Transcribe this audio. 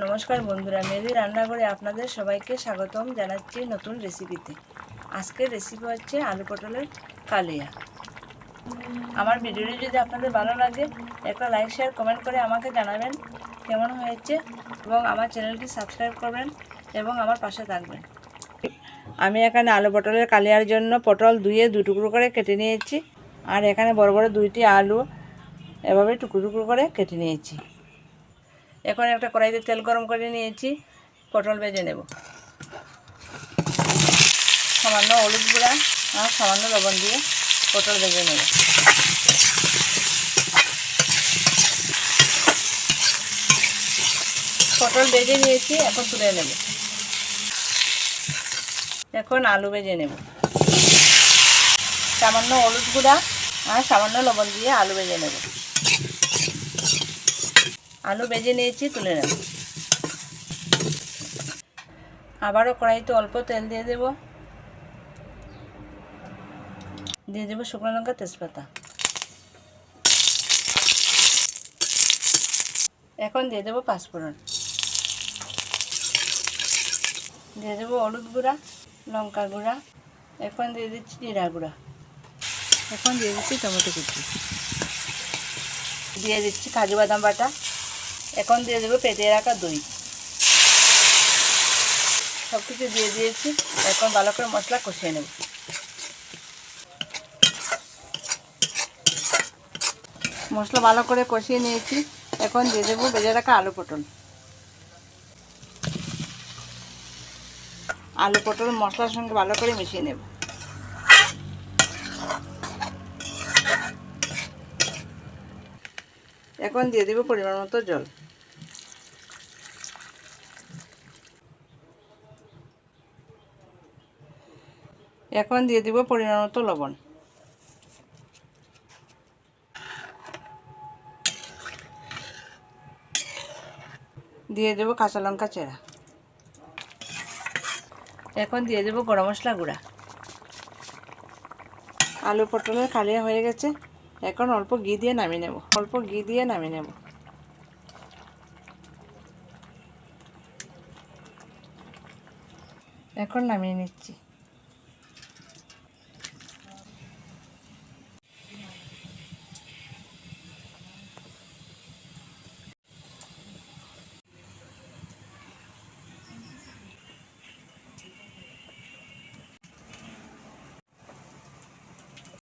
নমস্কার বন্ধুরা মেরি রান্নাঘরে আপনাদের সবাইকে স্বাগতম জানাচ্ছি নতুন রেসিপিতে আজকের রেসিপি হচ্ছে আলু পটলের কালিয়া। আমার ভিডিওটি যদি আপনাদের ভালো লাগে, একটা লাইক শেয়ার কমেন্ট করে আমাকে জানাবেন কেমন হয়েছে এবং আমার চ্যানেলটি সাবস্ক্রাইব করবেন এবং আমার পাশে থাকবেন। আমি এখানে আলু পটলের কালিয়ার জন্য পটল ধুয়ে দু টুকরো করে কেটে নিয়েছি। আর এখানে বড় বড় দুইটি আলু এভাবে টুকরো টুকরো করে কেটে নিয়েছি। এখন একটা কড়াইতে তেল গরম করে নিয়েছি, পটল ভেজে নেব। সামান্য হলুদ গুঁড়া আর সামান্য লবণ দিয়ে পটল ভেজে নেব। পটল ভেজে নিয়েছি, এখন তুলে নেব। এখন আলু ভেজে নেব। সামান্য হলুদ গুঁড়া আর সামান্য লবণ দিয়ে আলু ভেজে নেব। আলু ভেজে নিয়েছি, তুলে নেব। আবারও কড়াইতে অল্প তেল দিয়ে দেব। দিয়ে দেবো শুকনো লঙ্কা, তেজপাতা। এখন দিয়ে দেবো পাঁচফোড়ন। দিয়ে দেবো হলুদ গুঁড়া, লঙ্কা গুঁড়া, এখন দিয়ে দিচ্ছি জিরা গুঁড়া। এখন দিয়ে দিচ্ছি টমেটো কুচি। দিয়ে দিচ্ছি কাজু বাদাম বাটা। এখন দিয়ে দেবো পেটে রাখা দই। সব কিছু দিয়ে দিয়েছি, এখন ভালো করে মশলা কষিয়ে নেব। মশলা ভালো করে কষিয়ে নিয়েছি, এখন দিয়ে দেবো বেজে রাখা আলু পটল। আলু পটল মশলার সঙ্গে ভালো করে মিশিয়ে নেব। এখন দিয়ে দেবো পরিমাণ মতো জল। এখন দিয়ে দিব পরিমাণ মতো লবণ। দিয়ে দেবো কাঁচা লঙ্কা চেরা। এখন দিয়ে দেবো গরম মশলা গুঁড়া। আলু পটলের কালিয়া হয়ে গেছে। এখন অল্প ঘি দিয়ে নামিয়ে নেব। অল্প ঘি দিয়ে নামিয়ে নেব। এখন নামিয়ে নিচ্ছি।